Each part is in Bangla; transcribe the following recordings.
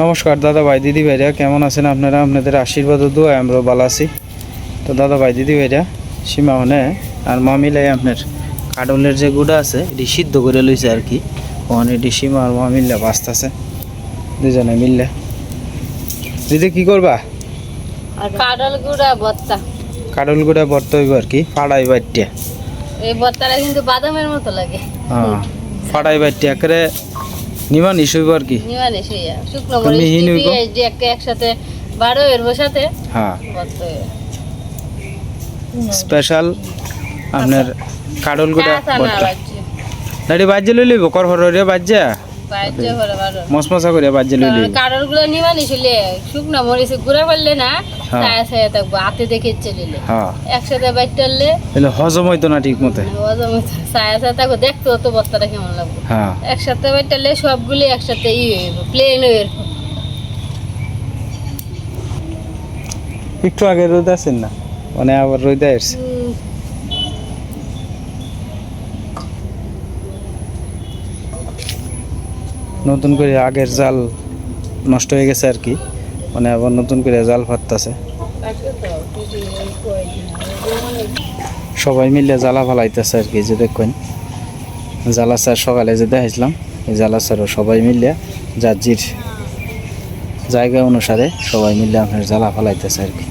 নমস্কার দাদা ভাই দিদি ভাইরা কেমন আছেন আপনারা? আপনাদের আশীর্বাদ দোয়া আমরা ভালো আছি। তো দাদা ভাই দিদি ভাইরা সীমা হনে আর মা মিলাই আপনার কাডলের যে গুড়া আছে এটি সিদ্ধ করে লইছে আর কি। ওখানে এটি সীমা আর মা মিললে বাঁচতেছে। দুজনে মিললে। দিদি কি করবা? কাডল গুঁড়া ভর্তা। কাডল গুড়া ভর্তা হইব আর কি ফাড়াই বাটিয়া এই ভর্তাটা কিন্তু বাদামের মতো লাগে। হ্যাঁ ফাড়াই করে নিবা নিশ হইব আর কি? নিমান শুকনো মরিচ একসাথে বারো এর সাথে হ্যাঁ। স্পেশাল আপনার কাডল গুড়া নাড়ি বাজ্যে লই লইব কর হরে বাজ্যা মশমশা করে বাজ্যে লই লইব কাডলগুলো নিমানি ছিলে শুকনো মরিচ গুঁড়া করলে না হ্যাঁ। ছায়া ছায়া থাকব হাতে দেখে চলিলে হ্যাঁ। একসাথে বাইটালে এলে হজম হইতো না ঠিক মতে। ছায়া ছায়া থাকব দেখতো তো ভর্তাটা কেমন লাগবে। হ্যাঁ। একসাথে বাইটালে সবগুলি একসাথে ই হইব প্লেন হইব একটু আগে রোদ আছেন না? মানে আবার রোদ আসছে নতুন করে আগের জাল নষ্ট হয়ে গেছে আর কি। মানে আবার নতুন করে জাল ফাটতাছে। সবাই মিলে জ্বালা ফালাইতেছে আর কি যে দেখবেন জ্বালা স্যার সকালে যে দেখাইছিলাম, এই জ্বালা স্যারও সবাই মিলে যার জায়গা অনুসারে সবাই মিলে আপনার জ্বালা ফালাইতেছে আর কি।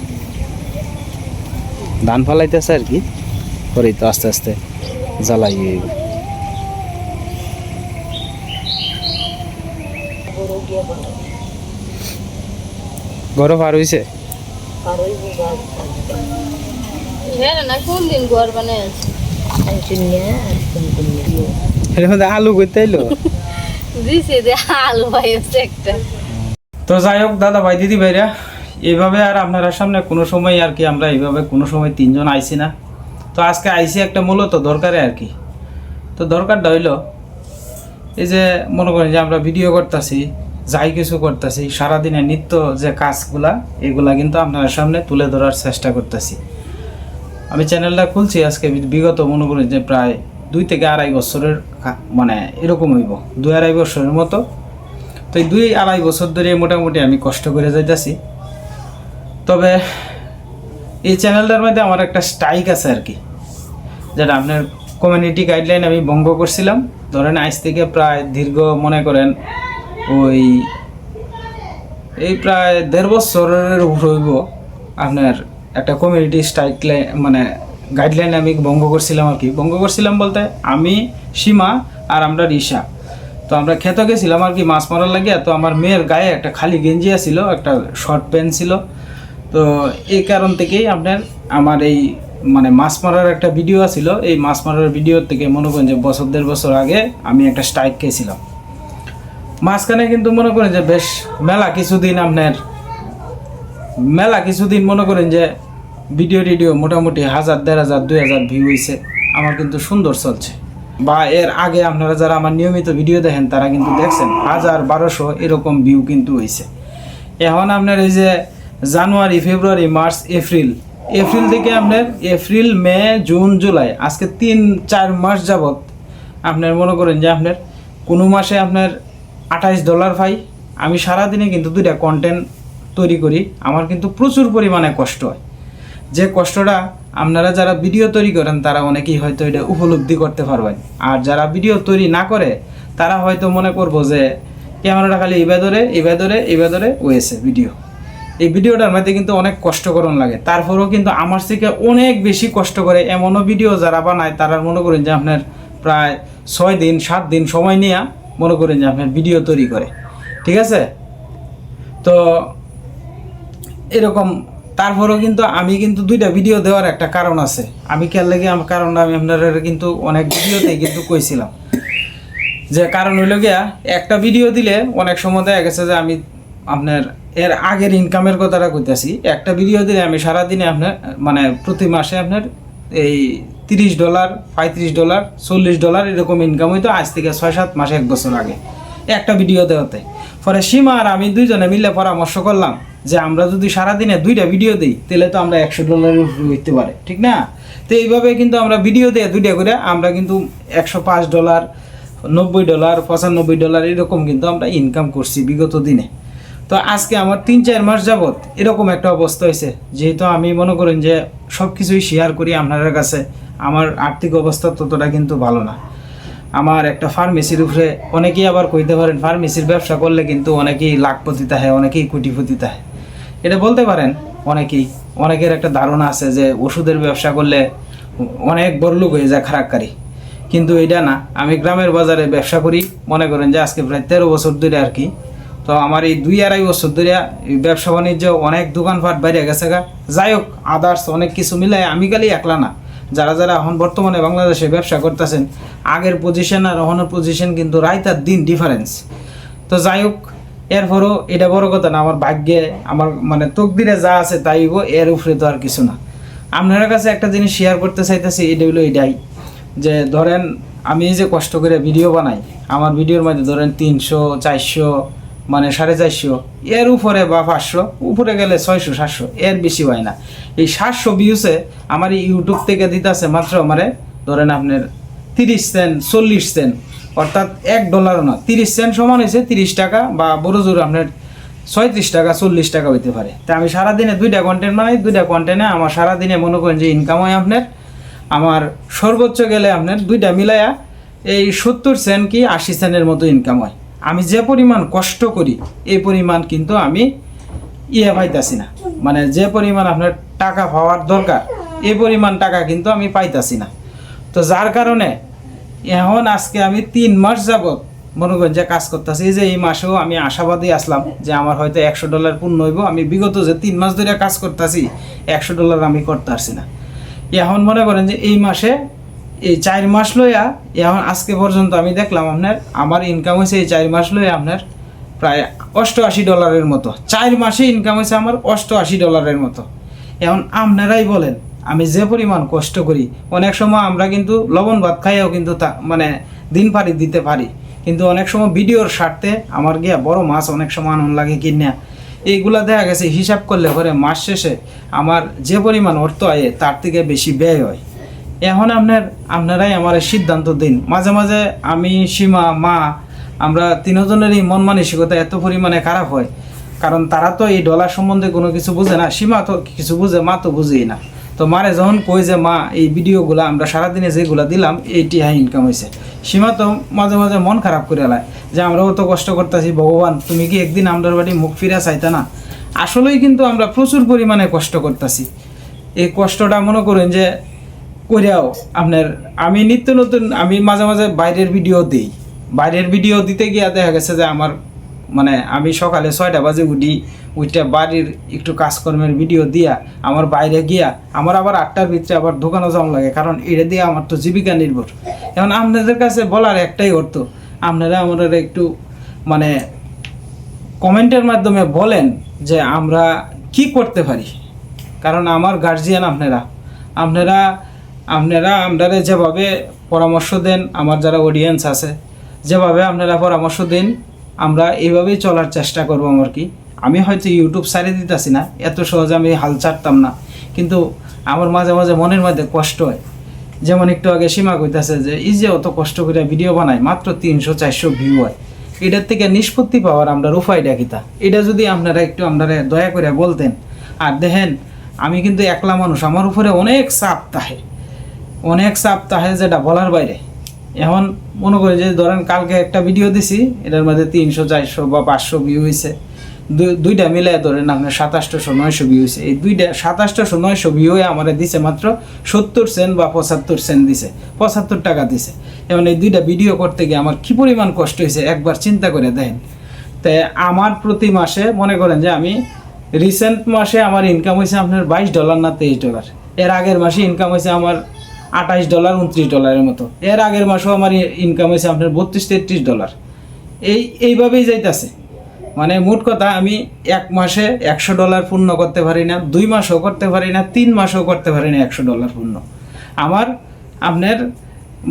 ধান ফালাইতেছে আর কি করেই তো আস্তে আস্তে জ্বালাই হইব গরম পার হইছে? হ্যাঁ না কোন দিন ঘর বানাইছে এর মধ্যে আলু করতে তো যাই হোক দাদা ভাই দিদি ভাইরা এইভাবে আর আপনারা সামনে কোনো সময় আর কি আমরা এইভাবে কোনো সময় তিনজন আইছি না। তো আজকে আইসি একটা মূলত দরকারে আর কি। তো দরকারটা হইল এই যে মনে করেন যে আমরা ভিডিও করতেছি যাই কিছু করতেছি, সারাদিনের নিত্য যে কাজগুলা, এগুলা কিন্তু আপনার সামনে তুলে ধরার চেষ্টা করতেছি। আমি চ্যানেলটা খুলছি, আজকে বিগত মনে করেন যে প্রায় দুই থেকে আড়াই বছরের মানে এরকম হইব, দুই আড়াই বছরের মতো। তো এই দুই আড়াই বছর ধরে মোটামুটি আমি কষ্ট করে যাইতেছি। তবে এই চ্যানেলটার মধ্যে আমার একটা স্ট্রাইক আছে আর কি যেটা আপনার কমিউনিটি গাইডলাইন আমি ভঙ্গ করছিলাম। ধরেন আজ থেকে প্রায় দীর্ঘ মনে করেন ওই এই প্রায় দেড় বছরের হইব আপনার একটা কমিউনিটি স্ট্রাইক মানে গাইডলাইন আমি ভঙ্গ করছিলাম আর কি। ভঙ্গ করছিলাম বলতে আমি, সীমা আর আমরা রিসা তো আমরা খেতে গেছিলাম আর কি মাছ মারার লাগিয়া। তো আমার মেয়ের গায়ে একটা খালি গেঞ্জি ছিল একটা শর্ট প্যান্ট ছিল। তো এই কারণ থেকেই আপনার আমার এই মানে মাছ মারার একটা ভিডিও ছিল এই মাছ মারার ভিডিও থেকে মনে করেন যে বছর, দেড় বছর আগে আমি একটা স্ট্রাইক খেয়েছিলাম। মাঝখানে কিন্তু মনে করেন যে বেশ মেলা কিছুদিন আপনার, মেলা কিছুদিন মনে করেন যে ভিডিও টিডিও মোটামুটি হাজার, দেড় হাজার, দুই হাজার ভিউ হয়েছে আমার কিন্তু সুন্দর চলছে। বা এর আগে আপনারা যারা আমার নিয়মিত ভিডিও দেখেন, তারা কিন্তু দেখছেন, হাজার, বারোশো এরকম ভিউ কিন্তু হয়েছে এখন আপনার এই যে January, February, March, April April থেকে আপনার এপ্রিল, মে, জুন, জুলাই, আজকে তিন, চার মাস যাবত আপনার মনে করেন যে আপনার কোনো মাসে আপনার আঠাইশ ডলার পাই। আমি সারাদিনে কিন্তু দুইটা কন্টেন্ট তৈরি করি। আমার কিন্তু প্রচুর পরিমাণে কষ্ট হয়। যে কষ্টটা আপনারা যারা ভিডিও তৈরি করেন, তারা অনেকেই হয়তো এটা উপলব্ধি করতে পারবেন। আর যারা ভিডিও তৈরি না করে, তারা হয়তো মনে করব যে, ক্যামেরাটা খালি এবার ধরে এবার ধরে এবার ধরে ওয়েছে ভিডিও এই ভিডিওটার মধ্যে কিন্তু অনেক কষ্টকরণ লাগে। তারপরেও কিন্তু আমার থেকে অনেক বেশি কষ্ট করে এমনও ভিডিও যারা বানায়, তারা মনে করেন যে আপনার প্রায় ছয় দিন, সাত দিন সময় নিয়ে মনে করেন যে আপনার ভিডিও তৈরি করে। ঠিক আছে? তো এরকম, তারপরেও কিন্তু আমি কিন্তু দুইটা ভিডিও দেওয়ার একটা কারণ আছে। আমি খেয়াল লেগে আমার কারণটা আমি আপনার কিন্তু অনেক ভিডিওতেই কিন্তু কইছিলাম। যে কারণ হইল গিয়া, একটা ভিডিও দিলে অনেক সময় দেখা গেছে যে আমি আপনার এর আগের ইনকামের কথাটা কইতাছি। একটা ভিডিও দিলে আমি সারাদিনে আপনার মানে প্রতি মাসে আপনার এই তিরিশ ডলার, পঁয়ত্রিশ ডলার, চল্লিশ ডলার এরকম ইনকাম হইতো আজ থেকে ছয়, সাত মাসে, এক বছর আগে। একটা ভিডিও দেওয়াতে। পরে সীমা আর আমি দুইজনে মিলে পরামর্শ করলাম যে আমরা যদি সারাদিনে দুইটা ভিডিও দিই, তাহলে তো আমরা একশো ডলারের উপরে হইতে পারে, ঠিক না? তো এইভাবে কিন্তু আমরা ভিডিও দিয়ে দুইটা করে, আমরা কিন্তু একশো পাঁচ ডলার, নব্বই ডলার, পঁচানব্বই ডলার এরকম কিন্তু আমরা ইনকাম করছি বিগত দিনে। তো আজকে আমার তিন, চার মাস যাবৎ এরকম একটা অবস্থা হয়েছে। যেহেতু আমি মনে করেন যে সব কিছুই শেয়ার করি আপনাদের কাছে, আমার আর্থিক অবস্থা ততটা কিন্তু ভালো না। আমার একটা ফার্মেসির উপরে অনেকেই আবার কইতে পারেন ফার্মেসির ব্যবসা করলে কিন্তু অনেকেই লাখপতি তাহে অনেকেই কোটিপতি তাহে এটা বলতে পারেন, অনেকেই। অনেকের একটা ধারণা আছে যে ওষুধের ব্যবসা করলে অনেক বড় লোক হয়ে যায় খারাপকারী। কিন্তু এটা না। আমি গ্রামের বাজারে ব্যবসা করি, মনে করেন যে আজকে প্রায় তেরো বছর ধরে আর কি। তো আমার এই দুই আড়াই বছর ধরে ব্যবসা বাণিজ্য অনেক দোকানপাট বাইরে গেছে গা। যাই হোক আদার্স অনেক কিছু মিলাই আমি খালি একলা না। যারা যারা এখন বর্তমানে বাংলাদেশে ব্যবসা করতেছেন, আগের পজিশন আর এখনের পজিশন কিন্তু রাইত আর দিন ডিফারেন্স তো যাই হোক, এরপরও এটা বড় কথা না, আমার ভাগ্যে, আমার মানে তকদিরে যা আছে তাই এর উপরে তো আর কিছু না। আপনার কাছে একটা জিনিস শেয়ার করতে চাইতেছি, এটা হলো এটাই, যে ধরেন আমি যে কষ্ট করে ভিডিও বানাই, আমার ভিডিওর মধ্যে ধরেন তিনশো, চারশো মানে সাড়ে চারশো। এর উপরে বা পাঁচশো, উপরে গেলে ছয়শো, সাতশো, এর বেশি হয় না। এই সাতশো ভিউসে আমার ইউটিউব থেকে দিতেছে মাত্র আমারে ধরেন আপনার তিরিশ সেন্ট চল্লিশ সেন্ট অর্থাৎ এক ডলারও না, তিরিশ সেন্ট সমান হয়েছে তিরিশ টাকা বা বড় জোর আপনার ছয়ত্রিশ টাকা, চল্লিশ টাকা হইতে পারে। তা আমি সারাদিনে দুইটা কন্টেন্ট বানাই, দুইটা কন্টেন্টে আমার সারাদিনে মনে করেন যে ইনকাম হয় আপনার। আমার সর্বোচ্চ গেলে আপনার দুইটা মিলাইয়া এই সত্তর সেন্ট কি আশি সেন্টের মতো ইনকাম হয়। আমি যে পরিমাণ কষ্ট করি, এই পরিমাণ কিন্তু আমি ইয়ে পাইতাছি না। মানে যে পরিমাণ আপনার টাকা পাওয়ার দরকার, এই পরিমাণ টাকা কিন্তু আমি পাইতাছি না। তো যার কারণে এখন আজকে আমি তিন মাস যাবত মনে করেন যে কাজ করতেছি যে এই মাসেও আমি আশাবাদী আসলাম যে আমার হয়তো একশো ডলার পূর্ণ হইব। আমি বিগত যে তিন মাস ধরে কাজ করতেছি, একশো ডলার আমি করতে পারছি না। এখন মনে করেন যে এই মাসে এই চার মাস লইয়া এখন আজকে পর্যন্ত আমি দেখলাম আপনার, আমার ইনকাম হয়েছে এই চার মাস লইয়া আপনার প্রায় অষ্টআশি ডলারের মতো। চার মাসে ইনকাম হয়েছে আমার অষ্টআশি ডলারের মতো। এখন আপনারাই বলেন, আমি যে পরিমাণ কষ্ট করি, অনেক সময় আমরা কিন্তু লবণ ভাত খাইও কিন্তু তা মানে দিন পারি দিতে পারি। কিন্তু অনেক সময় ভিডিওর স্বার্থে আমার গিয়া বড় মাছ অনেক সময় আনন্দ লাগে কিনা। এইগুলা দেখা গেছে, হিসাব করলে পরে মাস শেষে আমার যে পরিমাণ অর্থ আয়ে, তার থেকে বেশি ব্যয় হয়। এখন আপনার, আপনারাই আমার সিদ্ধান্ত দিন। মাঝে মাঝে আমি, সীমা, মা, আমরা তিনজনেরই মন মানসিকতা এত পরিমাণে খারাপ হয়। কারণ তারা তো এই ডলার সম্বন্ধে কোনো কিছু বুঝে না, সীমা তো কিছু বুঝে, মা তো বুঝেই না। তো মারে যখন কই যে, মা, এই ভিডিওগুলো আমরা সারাদিনে যেগুলো দিলাম, এইটি হাই ইনকাম হয়েছে সীমা তো মাঝে মাঝে মন খারাপ করে লায় যে, আমরাও তো কষ্ট করতেছি, ভগবান, তুমি কি একদিন আমরার বাড়ি মুখ ফিরে চাইতে না? আসলেই কিন্তু আমরা প্রচুর পরিমাণে কষ্ট করতেছি। এই কষ্টটা মনে করেন যে করিয়াও আপনার, আমি নিত্য নতুন, আমি মাঝে মাঝে বাইরের ভিডিও দিই। বাইরের ভিডিও দিতে গিয়া দেখা গেছে যে আমার মানে আমি সকালে ছয়টা বাজে উঠি উঠে বাড়ির একটু কাজকর্মের ভিডিও দিয়া আমার বাইরে গিয়া, আমার আবার আটটার ভিতরে আবার দোকানও যাওয়া লাগে, কারণ এটা দিয়ে আমার তো জীবিকা নির্ভর। এখন আপনাদের কাছে বলার একটাই অর্থ, আপনারা আমাদের একটু মানে কমেন্টের মাধ্যমে বলেন যে আমরা কি করতে পারি। কারণ আমার গার্জিয়ান আপনারা আপনারা আপনারা আপনারা যেভাবে পরামর্শ দেন, আমার যারা অডিয়েন্স আছে, যেভাবে আপনারা পরামর্শ দেন, আমরা এইভাবেই চলার চেষ্টা করব আমার কি। আমি হয়তো ইউটিউব সারিয়ে দিতেছি না, এত সহজে আমি হাল ছাড়তাম না। কিন্তু আমার মাঝে মাঝে মনের মধ্যে কষ্ট হয়। যেমন একটু আগে সীমা কইতাছে যে, এই যে অত কষ্ট করে ভিডিও বানাই মাত্র তিনশো, চারশো ভিউ হয়। এটার থেকে নিষ্পত্তি পাওয়ার আমরা উপায়টা কিতা। এটা যদি আপনারা একটু আপনারা দয়া করে বলতেন। আর দেখেন, আমি কিন্তু একলা মানুষ, আমার উপরে অনেক চাপ তাহে। অনেক চাপ তাহে যেটা বলার বাইরে। এখন মনে করি যে ধরেন কালকে একটা ভিডিও দিছি, এটার মধ্যে তিনশো, চারশো বা পাঁচশো ভিউ হয়েছে দুই- দুইটা মিলে ধরেন আপনার সাতাশশো নয়শো ভিউ হয়েছে এই দুইটা সাতাশশো নয়শো ভিউ আমার দিছে মাত্র সত্তর সেন্ট বা পঁচাত্তর সেন্ট দিছে, পঁচাত্তর টাকা দিছে। এখন এই দুইটা ভিডিও করতে গিয়ে আমার কি পরিমাণ কষ্ট হয়েছে একবার চিন্তা করে দেখেন। তাই আমার প্রতি মাসে মনে করেন যে আমি রিসেন্ট মাসে আমার ইনকাম হয়েছে আপনার বাইশ ডলার না তেইশ ডলার এর আগের মাসে ইনকাম হয়েছে আমার আঠাইশ ডলার, উনত্রিশ ডলারের মতো। এর আগের মাসেও আমার ইনকাম হয়েছে আপনার বত্রিশ তেত্রিশ ডলার। এই, এইভাবেই যাইতাছে। মানে মোট কথা আমি এক মাসে একশো ডলার পূর্ণ করতে পারি না, দুই মাসও করতে পারি না, তিন মাসও করতে পারি না একশো ডলার পূর্ণ। আমার, আপনার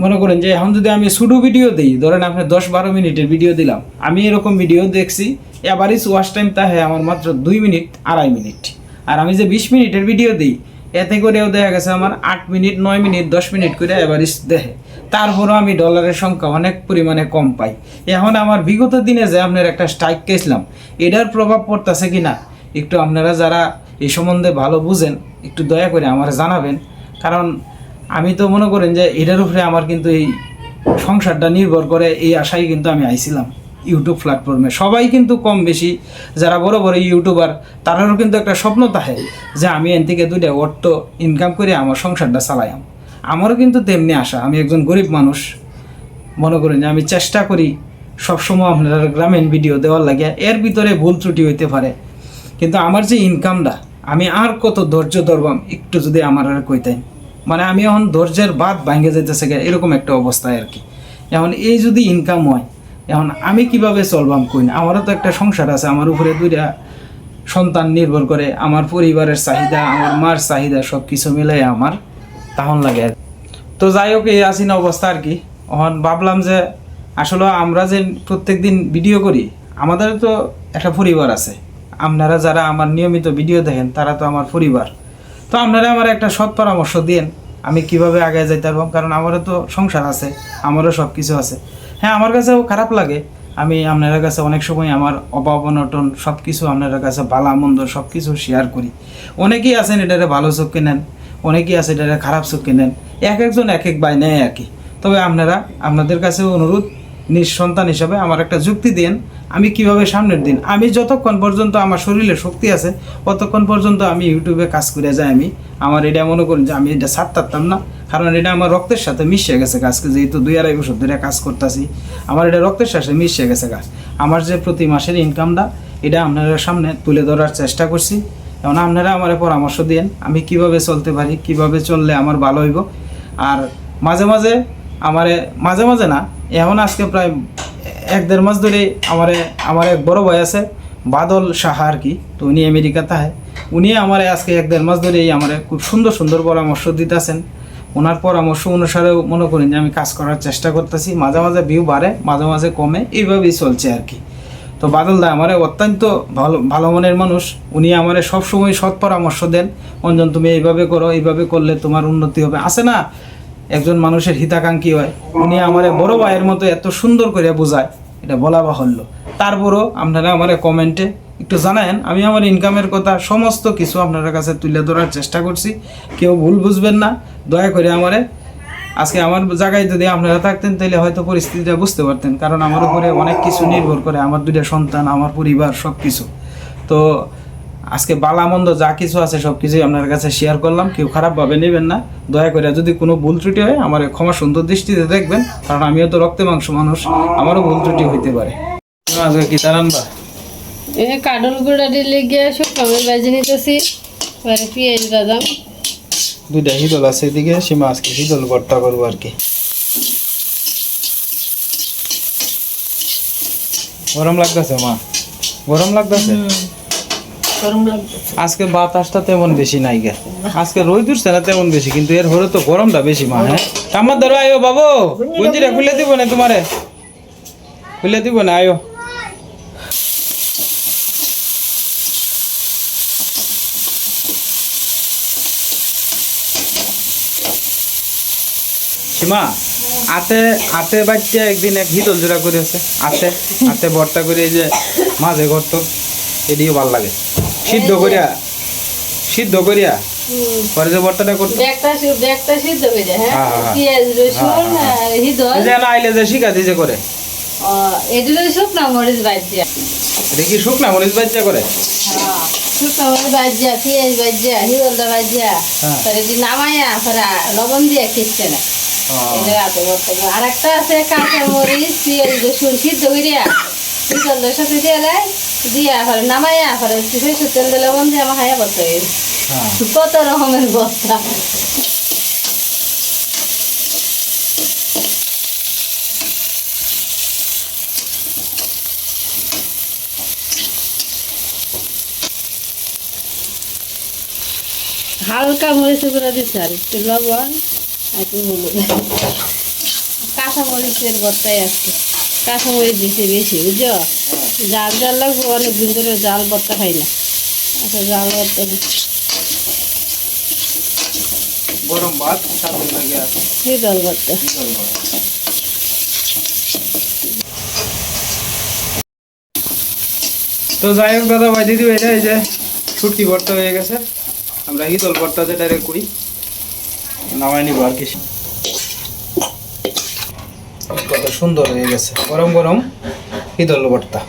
মনে করেন যে এখন যদি আমি শুধু ভিডিও দিই, ধরেন আপনার দশ বারো মিনিটের ভিডিও দিলাম, আমি এরকম ভিডিও দেখছি এভারেজ ওয়াচ টাইম তা হয় আমার মাত্র দুই মিনিট আড়াই মিনিট। আর আমি যে বিশ মিনিটের ভিডিও দিই এতে করেও দেখা গেছে আমার আট মিনিট, নয় মিনিট, দশ মিনিট করে এভারেজ দেখে। তারপরও আমি ডলারের সংখ্যা অনেক পরিমাণে কম পাই। এখন আমার বিগত দিনে যে আপনার একটা স্ট্রাইক কেছিলাম এটার প্রভাব পড়তেছে কি না? একটু আপনারা যারা এই সম্বন্ধে ভালো বুঝেন, একটু দয়া করে আমার জানাবেন। কারণ আমি তো মনে করেন যে এটার উপরে আমার কিন্তু এই সংসারটা নির্ভর করে, এই আশায় কিন্তু আমি আইছিলাম। ইউটিউব প্ল্যাটফর্মে সবাই কিন্তু কম বেশি যারা বড় বড় ইউটিউবার তারারও কিন্তু একটা স্বপ্ন থাকে যে আমি এন থেকে দুইটা অর্থ ইনকাম করে আমার সংসারটা চালাইম আমারও কিন্তু তেমনি আশা। আমি একজন গরিব মানুষ। মনে করেন যে আমি চেষ্টা করি সবসময় আপনার গ্রামীণ ভিডিও দেওয়ার লাগে। এর ভিতরে ভুল ত্রুটি হইতে পারে। কিন্তু আমার যে ইনকামটা আমি আর কত ধৈর্য ধরবাম একটু যদি আমার আর কইতেন। মানে আমি এখন ধৈর্যের বাদ ভাঙে যেতেছে এরকম একটা অবস্থায় আর কি। এখন এই যদি ইনকাম হয় এখন আমি কীভাবে চলবাম কই না আমারও তো একটা সংসার আছে, আমার উপরে দুইটা সন্তান নির্ভর করে, আমার পরিবারের চাহিদা, আমার মার চাহিদা সব কিছু মিলাই আমার তাহন লাগে তো যাই হোক, এই আসিন অবস্থা আর কি। এখন ভাবলাম যে আসলে আমরা যে প্রত্যেক দিন ভিডিও করি, আমাদের তো একটা পরিবার আছে। আপনারা যারা আমার নিয়মিত ভিডিও দেখেন, তারা তো আমার পরিবার। তো আপনারা আমার একটা সৎ পরামর্শ দিন আমি কীভাবে আগে যাইতে পারব? কারণ আমারও তো সংসার আছে, আমারও সব কিছু আছে। হ্যাঁ আমার কাছেও খারাপ লাগে। আমি আপনার কাছে অনেক সময় আমার অভাব অনটন সব কিছু আপনার কাছে ভালো মন্দ সব কিছু শেয়ার করি। অনেকেই আছেন এটারে ভালো চোখে নেন, অনেকেই আছে এটারে খারাপ চোখে নেন, এক একজন এক এক বাই নেয় আর কি তবে আপনারা, আপনাদের কাছে অনুরোধ, নিঃসন্তান হিসাবে আমার একটা যুক্তি দেন আমি কীভাবে সামনের দিন, আমি যতক্ষণ পর্যন্ত আমার শরীরে শক্তি আছে ততক্ষণ পর্যন্ত আমি ইউটিউবে কাজ করে যাই আমি। আমার এটা মনে করেন যে আমি এটা পারতাম না কারণ এটা আমার রক্তের সাথে মিশে গেছে কাজকে যেহেতু দুই আড়াই বছর ধরে কাজ করতেছি, আমার এটা রক্তের সাথে মিশে গেছে গাছ। আমার যে প্রতি মাসের ইনকামটা এটা আপনারা সামনে তুলে ধরার চেষ্টা করছি। এখন আপনারা আমার পরামর্শ দিন আমি কীভাবে চলতে পারি, কীভাবে চললে আমার ভালো হইব। আর মাঝে মাঝে আমারে, মাঝে মাঝে না এখন আজকে প্রায় এক দেড় মাস ধরে আমারে, আমার এক বড় ভাই আছে, বাদল সাহা আর কি, তো উনি আমেরিকাতে হয় উনি আমার আজকে এক দেড় মাস ধরেই আমার খুব সুন্দর সুন্দর পরামর্শ দিতেছেন। ওনার পরামর্শ অনুসারেও মনে করেন যে আমি কাজ করার চেষ্টা করতেছি, মাঝে মাঝে ভিউ বাড়ে, মাঝে মাঝে কমে, এইভাবেই চলছে আর কি। তো বাদল দা আমার অত্যন্ত ভালো ভালো মনের মানুষ, উনি আমার সবসময় সৎ পরামর্শ দেন, অঞ্জন, তুমি এইভাবে করো, এইভাবে করলে তোমার উন্নতি হবে। আছে না? একজন মানুষের হিতাকাঙ্ক্ষী হয়, উনি আমার বড় ভাইয়ের মতো এত সুন্দর করে বোঝায়, এটা বলা বাহুল্য। তারপরও আপনারা আমার কমেন্টে একটু জানায়েন আমি আমার ইনকামের কথা সমস্ত কিছু আপনার কাছে তুলে ধরার চেষ্টা করছি। কেউ ভুল বুঝবেন না, দয়া করে আমারে, আজকে আমার জায়গায় যদি আপনারা থাকতেন, তাহলে হয়তো পরিস্থিতিটা বুঝতে পারতেন, কারণ আমার উপরে অনেক কিছু নির্ভর করে আমার দুইটা সন্তান, আমার পরিবার সব কিছু তো আজকে বালা মন্দ যা কিছু আছে সব কিছুই আপনার কাছে শেয়ার করলাম, কেউ খারাপভাবে নেবেন না। দয়া করে যদি কোনো ভুল ত্রুটি হয়, আমার ক্ষমা সুন্দর দৃষ্টিতে দেখবেন, কারণ আমিও তো রক্তে মাংস মানুষ, আমারও ভুল ত্রুটি হইতে পারে। আজকে কি আনবা এ কাডল গুঁড়া দিলে গিয়ে সব টমেটো ভাজি নিতেছি। পরে পেঁয়াজ বাদাম। দুইটা হিদল আছে এদিকে সীমা আজকে হিদল ভর্তা করব আর কি। গরম লাগতেছে মা? গরম লাগতেছে? আজকে বাতাসটা তেমন বেশি নাই গে। আজকে রোদ উঠছে না তেমন বেশি কিন্তু এর হরে তো গরমটা বেশি মা হ্যাঁ? আমার ধরো আয়ো বাবু গুঞ্জিরা খুলে দিব না তোমারে। খুলে দিব না আয়ো। সীমা আতে আতে বাচ্চা একদিন এক হিদল জোড়া করেছে আতে আতে ভর্তা করে এই যে মাঝে ঘরত এদিকে ভালো লাগে। সিদ্ধ করিয়া সিদ্ধ করিয়া পরে যে ভর্তাটা করতো। সিদ্ধ হয়ে যায় হ্যাঁ? হ্যাঁ। পেঁয়াজ রসুন। আর হিদল যে না আইলে যে শিখা দিছে করে। এগুলো শুকনো মরিচ বাজিয়া। দেখি শুকনা মরিচ করে। শুকনো মরিচ বাজিয়া পেঁয়াজ বাজিয়া হিদলটা বাজিয়া। পরে এটি নামাইয়া পরে লবণ দিয়ে খেচ্ছে না। এটা রাতে করতে হবে। আর একটা আছে কাঁচা মরিচ পেঁয়াজ রসুন সিদ্ধ করিয়া হিদলের সাথে দিয়ে দিয়া পরে নামাইয়া পরে সরষের তেল দিয়ে লবণ দিয়ে আমার খাইয়া করতে হ্যাঁ। কত রকমের বস্তা। হালকা মরিচ করে দিচ্ছে আর একটু লবণ। একটু হলুদ কাঁচা মরিচের বর্তাই আছে। কাঁচা মরিচ দিচ্ছে বেশি বুঝছ? জাল জাল লাগবে অনেক দিন ধরে জাল বর্তা খাই না। আচ্ছা জাল বর্তা গরম ভাত সাথে লাগে শীতল করতে তো যাই হোক দাদা ভাই দিদি ভাইরা এই যে ছুটকি ভর্তা হয়ে গেছে। আমরা হিদল ভর্তাতে ডাইরেক্ট করি। নামাই নিব আর কি। কত সুন্দর হয়ে গেছে। গরম গরম হিদল ভর্তা।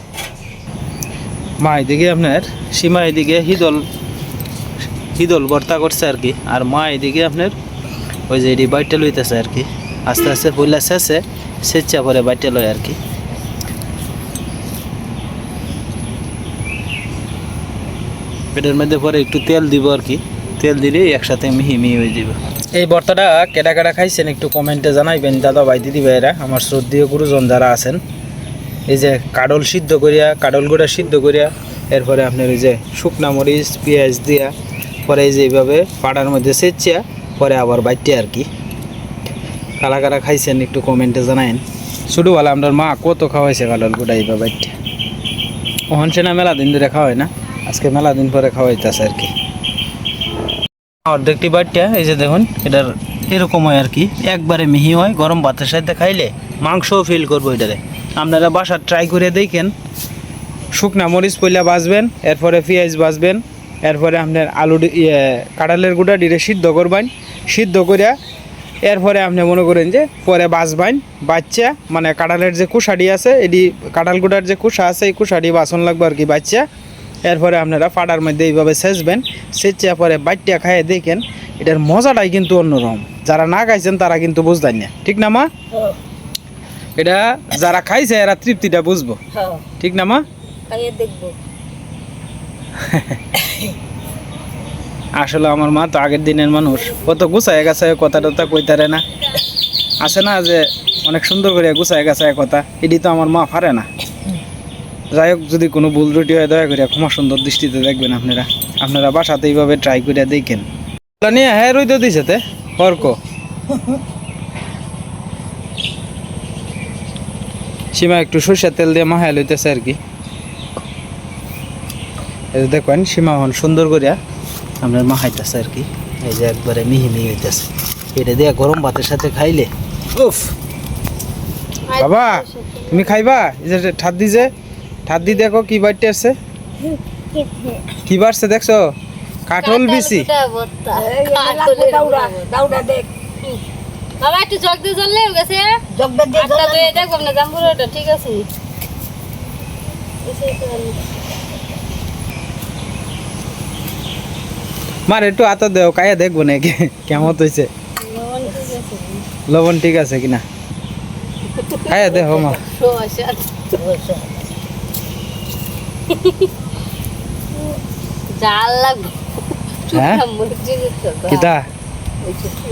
মা এদিকে আপনার, সীমা এদিকে হিদল হিদল ভর্তা করছে আর কি। আর মা এদিকে আপনার, ওই যে বাইটটা লইতেছে আর কি। আস্তে আস্তে পইলা শেষে স্বেচ্ছা পরে বাইটটা লয় আর কি। পেটের মধ্যে পরে একটু তেল দিব আর কি। তেল দিলে একসাথে মিহি মিহি হয়ে যাবে। এই ভর্তাটা কেটা কেটা খাইছেন একটু কমেন্টে জানাইবেন, দাদা ভাই, দিদি ভাইয়েরা, আমার শ্রদ্ধীয় গুরুজন যারা আছেন। এই যে কাডল সিদ্ধ করিয়া, কাডল গুঁড়া সিদ্ধ করিয়া, এরপরে আপনার ওই যে শুকনা মরিচ, পেঁয়াজ দিয়া, পরে এই যে এইভাবে পাড়ার মধ্যে সেচিয়া, পরে আবার বাইটে আর কি। কারা কারা খাইছেন একটু কমেন্টে জানাইন শুধু ছোটোবেলা আপনার মা কত খাওয়াইছে কাডল গুঁড়া এইভাবে বাইটে? ওহন সে না মেলা দিন ধরে খাওয়াই না? আজকে মেলা দিন পরে খাওয়াইতেছে আর কি। অর্ধেকটি বাটটা এই যে দেখুন, এটার এরকম হয় আর কি। একবারে মিহি হয়, গরম ভাতের সাথে খাইলে মাংসও ফিল করব এটারে আপনারা বাসার ট্রাই করে দেখেন। শুকনা মরিচ পইলা বাঁচবেন এরপরে পেঁয়াজ বাঁচবেন এরপরে আপনার আলু ইয়ে কাঁঠালের গুঁড়া ডিরে সিদ্ধ করবেন। সিদ্ধ করিয়া এরপরে আপনি মনে করেন যে পরে বাঁচবেন বাচ্চা মানে কাঁঠালের যে কুশাডি আছে এটি কাঁঠাল গুঁড়ার যে কুষা আছে, এই কুশাডি বাসন লাগবে আর কি বাচ্চা। এরপরে আপনারা ফাটার মধ্যে এইভাবে সেচবেন সেচিয়া পরে বাইটিয়া খাইয়ে দেখেন এটার মজাটাই কিন্তু অন্যরকম। যারা না খাইছেন তারা কিন্তু বুঝতেন না। ঠিক না মা? এটা যারা খাইছে এরা তৃপ্তিটা বুঝব। হ্যাঁ। ঠিক না মা? দেখব। আসলে আমার মা তো আগের দিনের মানুষ। কত গুছায় গেছে কথা টথা কইতারে না। আছে না যে অনেক সুন্দর করে গুছায় গেছে কথা এটি তো আমার মা পারে না। যাই হোক যদি কোনো ভুল ত্রুটি হয় দয়া করে ক্ষমা সুন্দর দৃষ্টিতে দেখবেন আপনারা। আপনারা বাসাতে এইভাবে ট্রাই করে দেখেন। নিয়ে হ্যাঁ রইতে দিছে তে। অর্ক সীমা একটু সরষের তেল দিয়ে মাহায় লইতেছে আর কি। দেখেন সীমা হন সুন্দর করিয়া আপনার মাহাইতেছে আর কি। এই যে একবারে মিহি মিহি হইতেছে। এটা দিয়ে গরম ভাতের সাথে খাইলে উফ! বাবা তুমি খাইবা? এই যে ঠাদ দিছে। ঠাদ দি দেখো কি বাড়তে আছে? কি বাড়ছে দেখছ? কাঠল বিচি। বাবা একটু জগ দিয়ে জ্বললে গেছে। আটটা দিয়ে দেখব না জাম্বুরাটা ঠিক আছে। মার একটু আতা দেও কায়া দেখব নাকি? কেমন হইছে? লবণ ঠিক আছে। কিনা? কায়া দেখো মা। জাল লাগবে। হ্যাঁ? কিতা?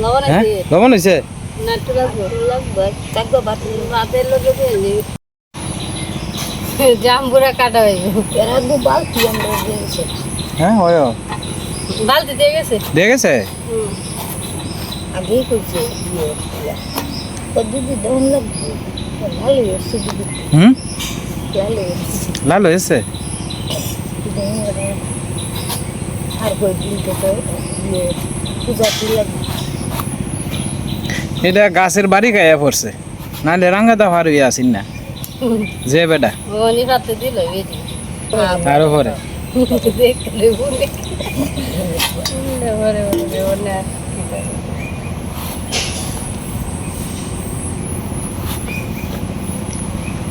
লবণ হ্যাঁ? আছে? হয়েছে? জাম্বুরা কাটা হয়ে দিয়েছে। হ্যাঁ হয়। বালতি দিয়ে গেছে? দিয়ে গেছে? আগেই করছে দিদি দম লাগবে। ভালো হচ্ছে দিদি। হুম? ভালো লাল হয়েছে? আর কই দিনকে তো ইয়ে পূজা লাগবে এটা গাছের বাড়ি খাইয়া পড়ছে। নাহলে রাঙ্গাদা ভার হইয়া আসিন না। যে বেটা। মনি পাতে দিল বেদি তার উপরে। দেখলে বলে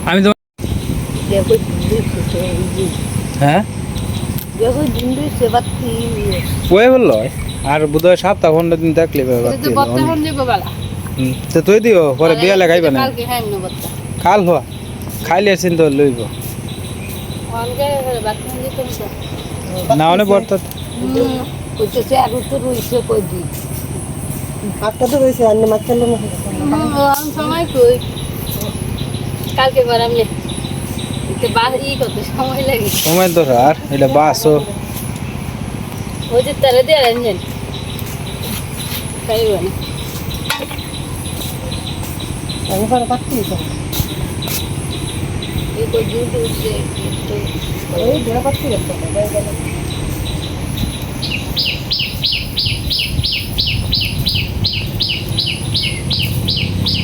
আমি তো হ্যাঁ? ওই বলল আর বোধহয় সপ্তাহ পনেরো দিন থাকলে তো তুই দিও পরে বিয়া লাগাইবা না। খাল হওয়া। খাইলে চিন্তা লইব। না অনেক বর্তত ওইটা সে আর তো রইছে কই দি একটা তো রয়েছে অন্য মাছ আমি কালকে বারাম নে এতে বা ই করতে সময় লাগে। সময় তো আর এটা বাসও ওই যে তারা দিয়ে আনছেন খাইব না আমি পরে পাচ্ছি এই কই দুধ উঠছে ওই ধরে পাচ্ছি একটা।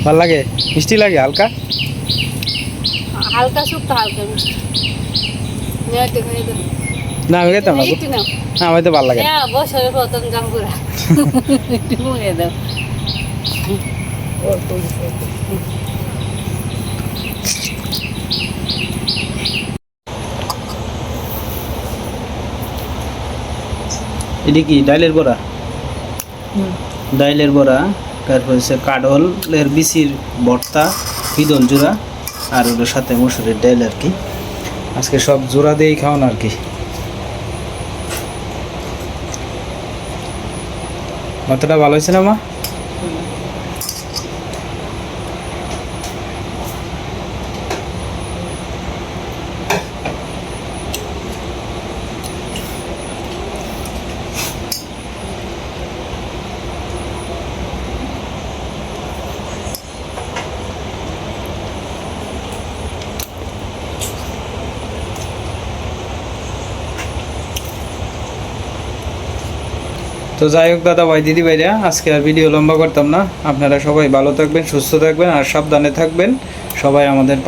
ভালো লাগে? মিষ্টি লাগে হালকা? হালকা শুকনো হালকা না আমি খেতাম না না আমার তো ভালো লাগে। হ্যাঁ বছরের প্রথম জাম্পুরা একটু মুখে দাও। এটি কি ডাইলের বড়া? ডাইলের বড়া তারপর হচ্ছে কাঠলের বিচির ভর্তা পিদল জোড়া আর ওর সাথে মসুরের ডাইল আর কি। আজকে সব জোড়া দিয়েই খাওয়ান আর কি। মতটা ভালো হয়েছে না, মা? তো যাই হোক দাদা ভাই, দিদি ভাইরা, আজকে আর ভিডিও লম্বা করতাম না। আপনারা সবাই ভালো থাকবেন, সুস্থ থাকবেন, আর সাবধানে থাকবেন। সবাই আমাদের